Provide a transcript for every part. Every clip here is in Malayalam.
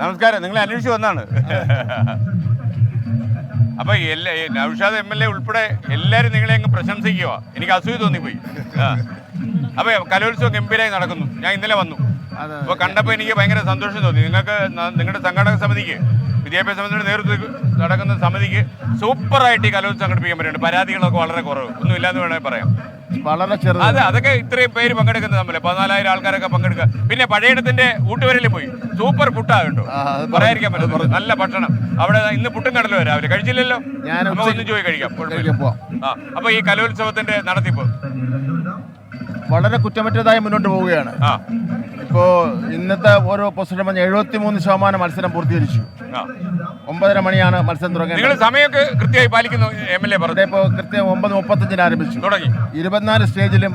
നമസ്കാരം നിങ്ങൾ അന്വേഷിച്ച് വന്നാണ്. അപ്പൊ എല്ലാ നൌഷാദ് എം എൽ എ ഉൾപ്പെടെ എല്ലാരും നിങ്ങളെ അങ്ങ് പ്രശംസിക്കുക എനിക്ക് അസൂയ തോന്നിപ്പോയി. അപ്പൊ കലോത്സവം ഗംഭീരമായി നടക്കുന്നു. ഞാൻ ഇന്നലെ വന്നു. അപ്പൊ കണ്ടപ്പോ എനിക്ക് ഭയങ്കര സന്തോഷം തോന്നി. നിങ്ങൾക്ക് നിങ്ങളുടെ സംഘടക സമിതിക്ക് വിദ്യാഭ്യാസ സമിതിയുടെ നേതൃത്വത്തിൽ നടക്കുന്ന സമിതിക്ക് സൂപ്പറായിട്ട് ഈ കലോത്സവം സംഘടിപ്പിക്കാൻ പറ്റുന്നുണ്ട്. പരാതികളൊക്കെ വളരെ കുറവ്. ഒന്നും ഒന്നുമില്ലാന്ന് വേണമെങ്കിൽ പറയാം. വളരെ ചെറുത്. അതെ അതൊക്കെ ഇത്രയും പേര് പങ്കെടുക്കുന്നത് നമ്മൾ പതിനാലായിരം ആൾക്കാരൊക്കെ പങ്കെടുക്കുക. പിന്നെ പഴയടത്തിന്റെ ഊട്ടുവരയിൽ പോയി. സൂപ്പർ ഫുഡാ കേട്ടോ ആ, പറയാതിരിക്കാൻ പറ്റും നല്ല ഭക്ഷണം. അവിടെ ഇന്ന് പുട്ടും കടലും രാവിലെ കഴിച്ചില്ലല്ലോ? ഞാൻ നമുക്ക് ഉച്ചയ്ക്ക് ഒന്നും ചോദിക്കാം കഴിക്കാം. ആ അപ്പൊ ഈ കലോത്സവത്തിന്റെ നടത്തിപ്പ്. വളരെ കുറ്റമറ്റതായി മുന്നോട്ട് പോവുകയാണ്. ഇപ്പോ ഇന്നത്തെ ഓരോ പൊസിഷൻ പറഞ്ഞ എഴുപത്തി മൂന്ന് ശതമാനം മത്സരം പൂർത്തീകരിച്ചു. ഒമ്പതര മണിയാണ് മത്സരം തുടങ്ങേണ്ടത്. സമയമൊക്കെ കൃത്യമായി പാലിക്കുന്നു എം എൽ എ പറഞ്ഞു. ഇപ്പോൾ കൃത്യം ഒമ്പത് മുപ്പത്തഞ്ചിന് ആരംഭിച്ചു. തുടങ്ങി. ഇരുപത്തിനാല് സ്റ്റേജിലും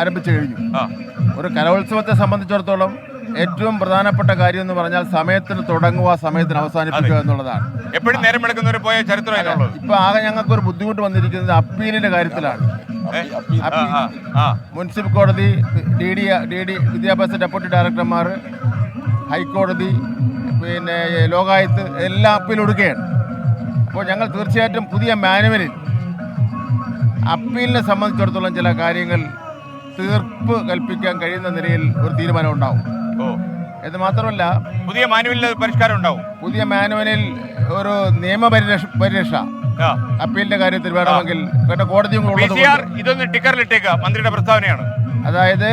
ആരംഭിച്ചു കഴിഞ്ഞു. ഒരു കലോത്സവത്തെ സംബന്ധിച്ചിടത്തോളം ഏറ്റവും പ്രധാനപ്പെട്ട കാര്യം എന്ന് പറഞ്ഞാൽ സമയത്തിന് തുടങ്ങുക സമയത്തിന് അവസാനിപ്പിക്കുക എന്നുള്ളതാണ്. എപ്പോഴും നേരം എടുക്കുന്നവർ പോയ ചരിത്രം ഇപ്പൊ ആകെ ഞങ്ങൾക്ക് ഒരു ബുദ്ധിമുട്ട് വന്നിരിക്കുന്നത് അപ്പീലിന്റെ കാര്യത്തിലാണ്. മുനിസിപ്പൽ കോടതി ഡി ഡി ഡി ഡി വിദ്യാഭ്യാസ ഡെപ്യൂട്ടി ഡയറക്ടർമാർ ഹൈക്കോടതി പിന്നെ ലോകായത്ത് എല്ലാം അപ്പീൽ കൊടുക്കുകയാണ്. അപ്പോൾ ഞങ്ങൾ തീർച്ചയായിട്ടും പുതിയ മാനുവലിൽ അപ്പീലിനെ സംബന്ധിച്ചിടത്തോളം ചില കാര്യങ്ങൾ തീർപ്പ് കൽപ്പിക്കാൻ കഴിയുന്ന നിലയിൽ ഒരു തീരുമാനം ഉണ്ടാവും. ഓ. എന്ന് മാത്രമല്ല പുതിയ മാനുവലിൽ പരിഷ്കാരം ഉണ്ടാവും. പുതിയ മാനുവലിൽ ഒരു നിയമപരിരക്ഷ പരിരക്ഷ അപ്പീലിന്റെ കാര്യത്തിൽ വേണമെങ്കിൽ പിന്നെ കോടതിയും ഇതൊന്ന് ടിക്കറിലിട്ടേക്കുക മന്ത്രിയുടെ പ്രസ്താവനയാണ്. അതായത്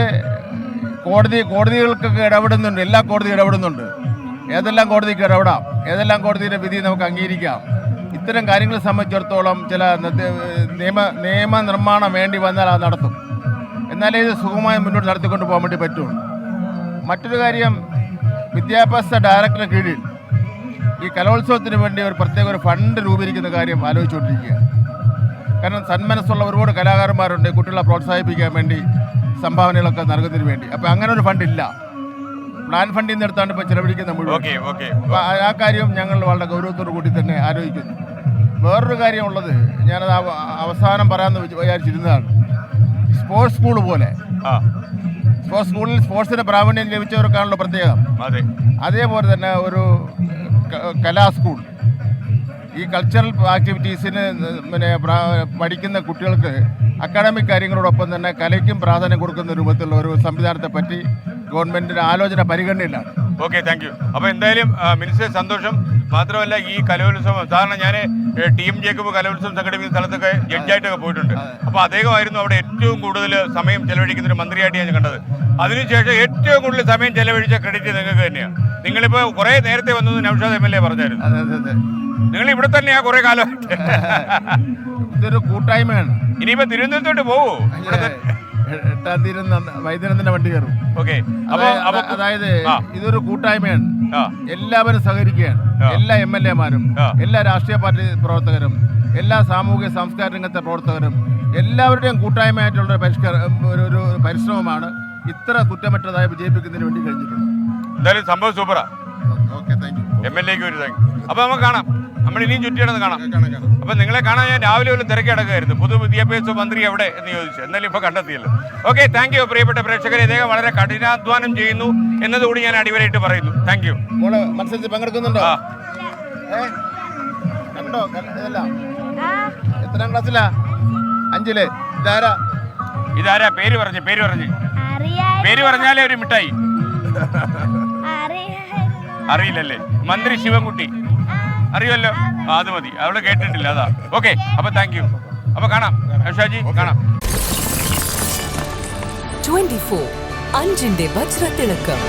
കോടതി കോടതികൾക്കൊക്കെ ഇടപെടുന്നുണ്ട് എല്ലാ കോടതിയും ഇടപെടുന്നുണ്ട്. ഏതെല്ലാം കോടതിക്ക് ഇടപെടാം ഏതെല്ലാം കോടതിയുടെ വിധി നമുക്ക് അംഗീകരിക്കാം ഇത്തരം കാര്യങ്ങളെ സംബന്ധിച്ചിടത്തോളം ചില നിയമ നിയമനിർമ്മാണം വേണ്ടി വന്നാൽ അത് നടത്തും. എന്നാലേ ഇത് സുഖമായി മുന്നോട്ട് നടത്തിക്കൊണ്ട് പോകാൻ വേണ്ടി പറ്റുള്ളൂ. മറ്റൊരു കാര്യം വിദ്യാഭ്യാസ ഡയറക്ടറുടെ കീഴിൽ ഈ കലോത്സവത്തിന് വേണ്ടി ഒരു പ്രത്യേക ഒരു ഫണ്ട് രൂപീകരിക്കുന്ന കാര്യം ആലോചിച്ചുകൊണ്ടിരിക്കുകയാണ്. കാരണം സന്മനസ്സുള്ള ഒരുപാട് കലാകാരന്മാരുണ്ട് കുട്ടികളെ പ്രോത്സാഹിപ്പിക്കാൻ വേണ്ടി സംഭാവനകളൊക്കെ നൽകുന്നതിന് വേണ്ടി. അപ്പോൾ അങ്ങനെ ഒരു ഫണ്ട് ഇല്ല. പ്ലാൻ ഫണ്ടിൽ നിന്ന് എടുത്താണ് ഇപ്പോൾ ചിലവഴിക്കുന്ന മുഴുവൻ. അപ്പോൾ ആ- കാര്യം ഞങ്ങൾ വളരെ ഗൗരവത്തോടു കൂടി തന്നെ ആലോചിക്കുന്നു. വേറൊരു കാര്യമുള്ളത് ഞാനത് അവ- അവസാനം പറയാമെന്ന് വിചാ- വിചാരിച്ചിരുന്നതാണ്. സ്പോർട്സ് സ്കൂൾ പോലെ. സ്പോർട്സ് സ്കൂളിൽ സ്പോർട്സിന് പ്രാവീണ്യം ലഭിച്ചവർക്കാണല്ലോ പ്രത്യേകം. അതെ. അതേപോലെ തന്നെ ഒരു കലാ സ്കൂൾ. ഈ കൾച്ചറൽ ആക്ടിവിറ്റീസിന് പിന്നെ പഠിക്കുന്ന കുട്ടികൾക്ക് അക്കാഡമിക് കാര്യങ്ങളോടൊപ്പം തന്നെ കലയ്ക്കും പ്രാധാന്യം കൊടുക്കുന്ന രൂപത്തിലുള്ള ഒരു സംവിധാനത്തെ പറ്റി ഗവൺമെന്റിന്റെ ആലോചന പരിഗണനയിലാണ്. ഓക്കെ താങ്ക് യു അപ്പോൾ എന്തായാലും മിനിസ്റ്റർ സന്തോഷം. മാത്രമല്ല ഈ കലോത്സവം സാധാരണ ഞാൻ ടീം ജേക്കബ് കലോത്സവം സംഘടിപ്പിക്കുന്ന സ്ഥലത്തൊക്കെ ജഡ്ജായിട്ടൊക്കെ പോയിട്ടുണ്ട്. അപ്പോൾ അദ്ദേഹമായിരുന്നു അവിടെ ഏറ്റവും കൂടുതൽ സമയം ചെലവഴിക്കുന്ന ഒരു മന്ത്രിയായിട്ട് ഞാൻ കണ്ടത്. അതിനുശേഷം ഏറ്റവും കൂടുതൽ സമയം ചെലവഴിച്ച ക്രെഡിറ്റ് നിങ്ങൾക്ക് തന്നെയാണ് നിങ്ങളിപ്പോൾ കുറേ നേരത്തെ വന്നത് നൌഷാദ് എം എൽ എ പറഞ്ഞായിരുന്നു. നിങ്ങൾ ഇവിടെ തന്നെയാ കുറേ കാലം ഇതൊരു കൂട്ടായ്മയാണ്. ഇനിയിപ്പോൾ തിരുവനന്തപുരത്തോട്ട് തന്നെ എട്ടാം തീയതി വൈദ്യനന്ദന്റെ വണ്ടി കയറും. ഓക്കെ. അതായത്. ഇതൊരു കൂട്ടായ്മയാണ്. എല്ലാവരും സഹകരിക്കുകയാണ്. എല്ലാ എം എൽ എമാരും. എല്ലാ രാഷ്ട്രീയ പാർട്ടി പ്രവർത്തകരും എല്ലാ സാമൂഹിക സാംസ്കാരിക രംഗത്തെ പ്രവർത്തകരും എല്ലാവരുടെയും കൂട്ടായ്മയായിട്ടുള്ള പരിഷ്കാര ഒരു ഒരു പരിശ്രമമാണ് ഇത്ര കുറ്റമറ്റതായി വിജയിപ്പിക്കുന്നതിന് വേണ്ടി കഴിഞ്ഞിട്ടുള്ളത്. എന്തായാലും സംഭവം സൂപ്പറാ. Okay thank you. M L എക്ക് ഒരു താങ്ക് അപ്പൊ നമുക്ക് കാണാം. നമ്മൾ ഇനിയും ചുറ്റിയിടന്ന് കാണാം. അപ്പൊ നിങ്ങളെ കാണാൻ ഞാൻ രാവിലെ ഒരു തിരക്കി പൊതു വിദ്യാഭ്യാസ മന്ത്രി എവിടെ എന്ന് ചോദിച്ചു. എന്നാലും ഇപ്പൊ കണ്ടെത്തിയല്ലോ. ഓക്കെ താങ്ക് യു പ്രിയപ്പെട്ട പ്രേക്ഷകരെ. ഇദ്ദേഹം വളരെ കഠിനാധ്വാനം ചെയ്യുന്നു എന്നതുകൂടി ഞാൻ അടിവരായിട്ട് പറയുന്നു. താങ്ക് യു മത്സരത്തിൽ പങ്കെടുക്കുന്നുണ്ടോ? കണ്ടോ? എത്രാം ക്ലാസ്സിലാ? അഞ്ചിൽ. ഇതാരാ? ഇതാരാ? പേര് പറഞ്ഞു പേര് പറഞ്ഞു. പേര് പറഞ്ഞാലേ ഒരു മിഠായി. അറിയില്ലല്ലേ? മന്ത്രി ശിവൻകുട്ടി. അറിയുമല്ലോ? അത് മതി. അവൾ കേട്ടിട്ടില്ല അതാ. ഓക്കെ അപ്പൊ താങ്ക് യു അപ്പൊ കാണാം. ഷാജി കാണാം. 24 അഞ്ചിന്റെ വജ്രത്തിളക്കം